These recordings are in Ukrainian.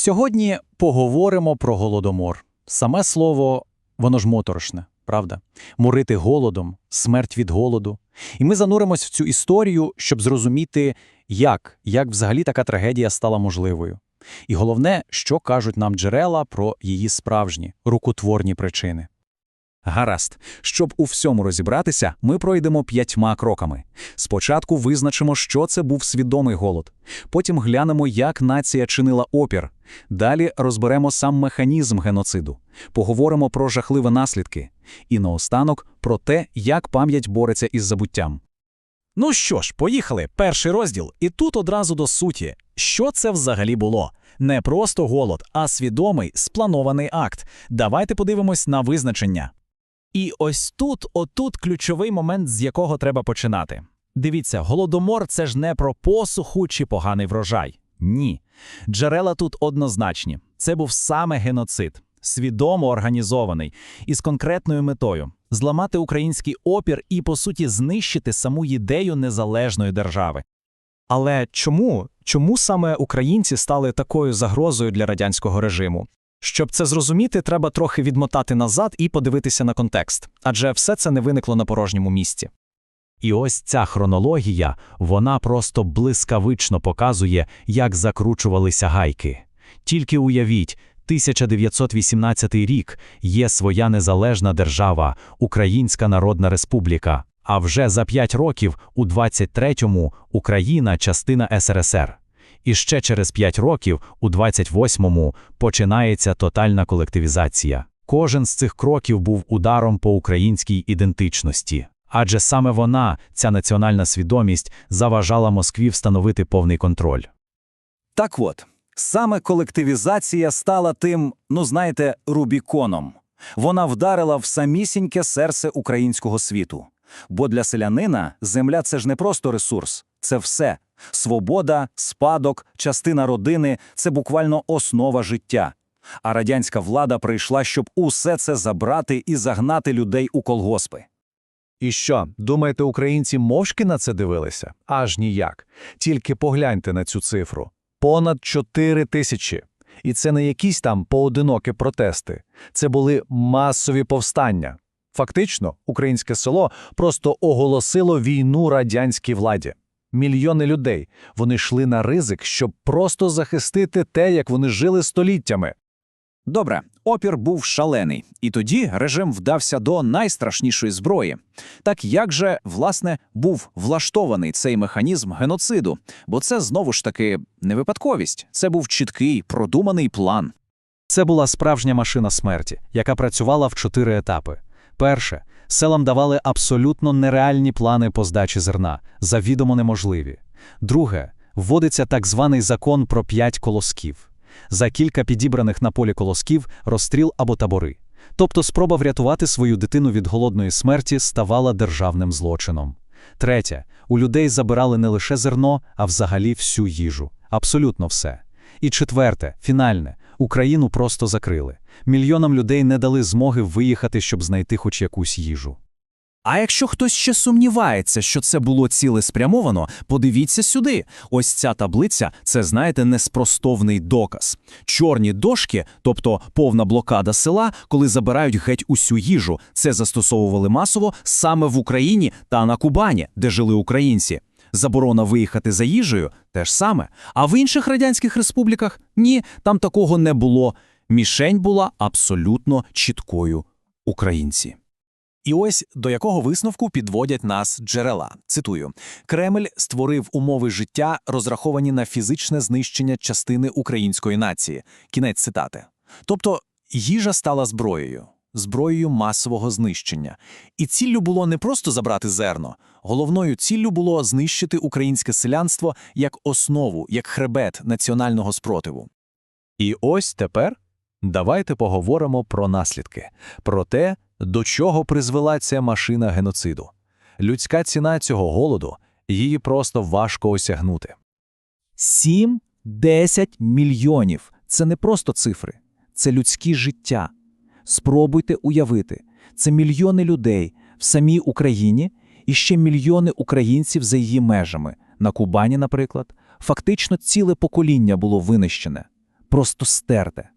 Сьогодні поговоримо про голодомор. Саме слово, воно ж моторошне, правда? Морити голодом, смерть від голоду. І ми зануримось в цю історію, щоб зрозуміти, як, як взагалі така трагедія стала можливою. І головне, що кажуть нам джерела про її справжні, рукотворні причини. Гаразд. Щоб у всьому розібратися, ми пройдемо п'ятьма кроками. Спочатку визначимо, що це був свідомий голод. Потім глянемо, як нація чинила опір. Далі розберемо сам механізм геноциду. Поговоримо про жахливі наслідки. І наостанок про те, як пам'ять бореться із забуттям. Ну що ж, поїхали. Перший розділ. І тут одразу до суті. Що це взагалі було? Не просто голод, а свідомий, спланований акт. Давайте подивимось на визначення. І ось тут, отут ключовий момент, з якого треба починати. Дивіться, голодомор це ж не про посуху чи поганий врожай. Ні. Джерела тут однозначні. Це був саме геноцид, свідомо організований, із конкретною метою зламати український опір і, по суті, знищити саму ідею незалежної держави. Але чому? Чому саме українці стали такою загрозою для радянського режиму? Щоб це зрозуміти, треба трохи відмотати назад і подивитися на контекст, адже все це не виникло на порожньому місці. І ось ця хронологія, вона просто блискавично показує, як закручувалися гайки. Тільки уявіть, 1918 рік є своя незалежна держава, Українська Народна Республіка, а вже за п'ять років, у 23-му, Україна – частина СРСР. І ще через п'ять років, у 28-му, починається тотальна колективізація. Кожен з цих кроків був ударом по українській ідентичності. Адже саме вона, ця національна свідомість, заважала Москві встановити повний контроль. Так от, саме колективізація стала тим, ну знаєте, Рубіконом. Вона вдарила в самісіньке серце українського світу. Бо для селянина земля це ж не просто ресурс, це все. Свобода, спадок, частина родини це буквально основа життя. А радянська влада прийшла, щоб усе це забрати і загнати людей у колгоспи. І що, думаєте, українці мовчки на це дивилися? Аж ніяк. Тільки погляньте на цю цифру. Понад 4 тисячі. І це не якісь там поодинокі протести. Це були масові повстання. Фактично, українське село просто оголосило війну радянській владі. Мільйони людей. Вони йшли на ризик, щоб просто захистити те, як вони жили століттями. Добре, опір був шалений, і тоді режим вдався до найстрашнішої зброї. Так як же, власне, був влаштований цей механізм геноциду? Бо це знову ж таки не випадковість, це був чіткий, продуманий план. Це була справжня машина смерті, яка працювала в чотири етапи. Перше, селам давали абсолютно нереальні плани по здачі зерна, завідомо неможливі. Друге, вводиться так званий закон про п'ять колосків. За кілька підібраних на полі колосків розстріл або табори. Тобто спроба врятувати свою дитину від голодної смерті ставала державним злочином. Третє, у людей забирали не лише зерно, а взагалі всю їжу. Абсолютно все. І четверте, фінальне, Україну просто закрили. Мільйонам людей не дали змоги виїхати, щоб знайти хоч якусь їжу. А якщо хтось ще сумнівається, що це було цілеспрямовано, подивіться сюди. Ось ця таблиця це, знаєте, неспростовний доказ. Чорні дошки, тобто повна блокада села, коли забирають геть усю їжу, це застосовували масово саме в Україні та на Кубані, де жили українці. Заборона виїхати за їжею те ж саме. А в інших радянських республіках ні, там такого не було. Мішень була абсолютно чіткою українці. І ось до якого висновку підводять нас джерела. Цитую: Кремль створив умови життя, розраховані на фізичне знищення частини української нації. Кінець цитати. Тобто їжа стала зброєю, зброєю масового знищення. І ціллю було не просто забрати зерно. Головною ціллю було знищити українське селянство як основу, як хребет національного спротиву. І ось тепер давайте поговоримо про наслідки, про те, до чого призвела ця машина геноциду. Людська ціна цього голоду її просто важко осягнути. 7-10 мільйонів це не просто цифри, це людські життя. Спробуйте уявити, це мільйони людей в самій Україні і ще мільйони українців за її межами. На Кубані, наприклад, фактично ціле покоління було винищене. просто стерте.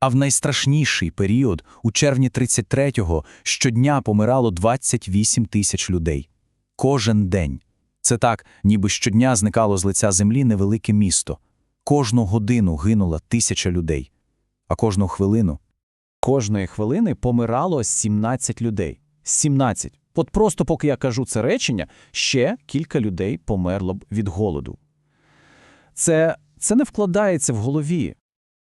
А в найстрашніший період, у червні 33-го, щодня помирало 28 тисяч людей. Кожен день. Це так, ніби щодня зникало з лиця землі невелике місто. Кожну годину гинула тисяча людей. А кожну хвилину Кожної хвилини помирало 17 людей. 17. От просто поки я кажу це речення, ще кілька людей померло б від голоду. Це, це не вкладається в голові.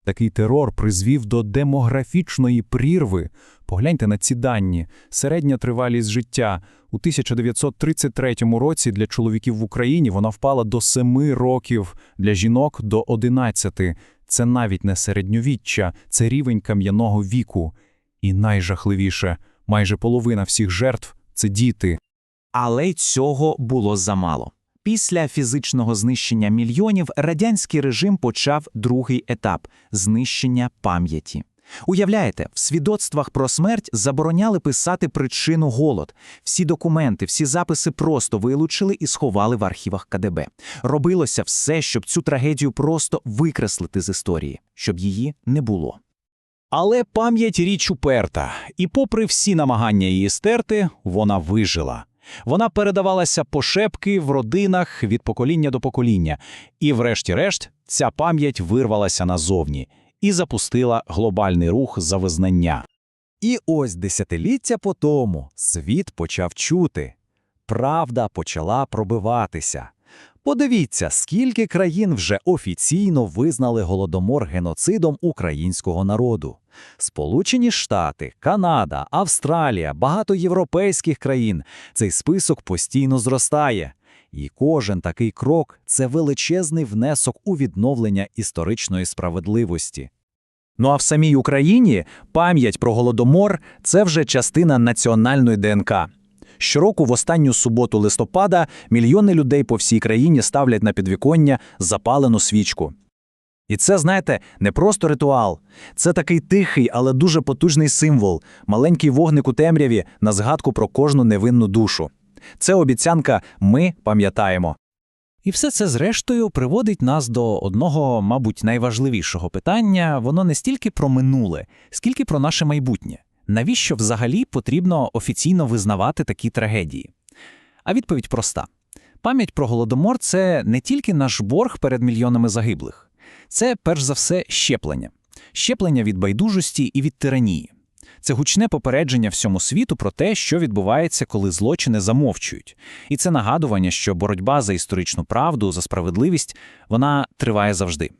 Такий терор призвів до демографічної прірви. Погляньте на ці дані. Середня тривалість життя у 1933 році для чоловіків в Україні вона впала до 7 років, для жінок – до 11. Це навіть не середньовіччя, це рівень кам'яного віку. І найжахливіше – майже половина всіх жертв – це діти. Але й цього було замало. Після фізичного знищення мільйонів радянський режим почав другий етап знищення пам'яті. Уявляєте, в свідоцтвах про смерть забороняли писати причину голод. Всі документи, всі записи просто вилучили і сховали в архівах КДБ. Робилося все, щоб цю трагедію просто викреслити з історії, щоб її не було. Але пам'ять річ уперта, і попри всі намагання її стерти, вона вижила. Вона передавалася по шепки в родинах від покоління до покоління, і врешті-решт ця пам'ять вирвалася назовні і запустила глобальний рух за визнання. І ось десятиліття по тому світ почав чути. Правда почала пробиватися. Подивіться, скільки країн вже офіційно визнали голодомор геноцидом українського народу. Сполучені Штати, Канада, Австралія, багато європейських країн. Цей список постійно зростає. І кожен такий крок – це величезний внесок у відновлення історичної справедливості. Ну а в самій Україні пам'ять про Голодомор – це вже частина національної ДНК. Щороку в останню суботу листопада мільйони людей по всій країні ставлять на підвіконня запалену свічку. І це, знаєте, не просто ритуал. Це такий тихий, але дуже потужний символ, маленький вогник у темряві на згадку про кожну невинну душу. Це обіцянка «Ми пам'ятаємо». І все це, зрештою, приводить нас до одного, мабуть, найважливішого питання. Воно не стільки про минуле, скільки про наше майбутнє. Навіщо взагалі потрібно офіційно визнавати такі трагедії? А відповідь проста: пам'ять про голодомор це не тільки наш борг перед мільйонами загиблих, це перш за все щеплення, щеплення від байдужості і від тиранії. Це гучне попередження всьому світу про те, що відбувається, коли злочини замовчують. І це нагадування, що боротьба за історичну правду, за справедливість, вона триває завжди.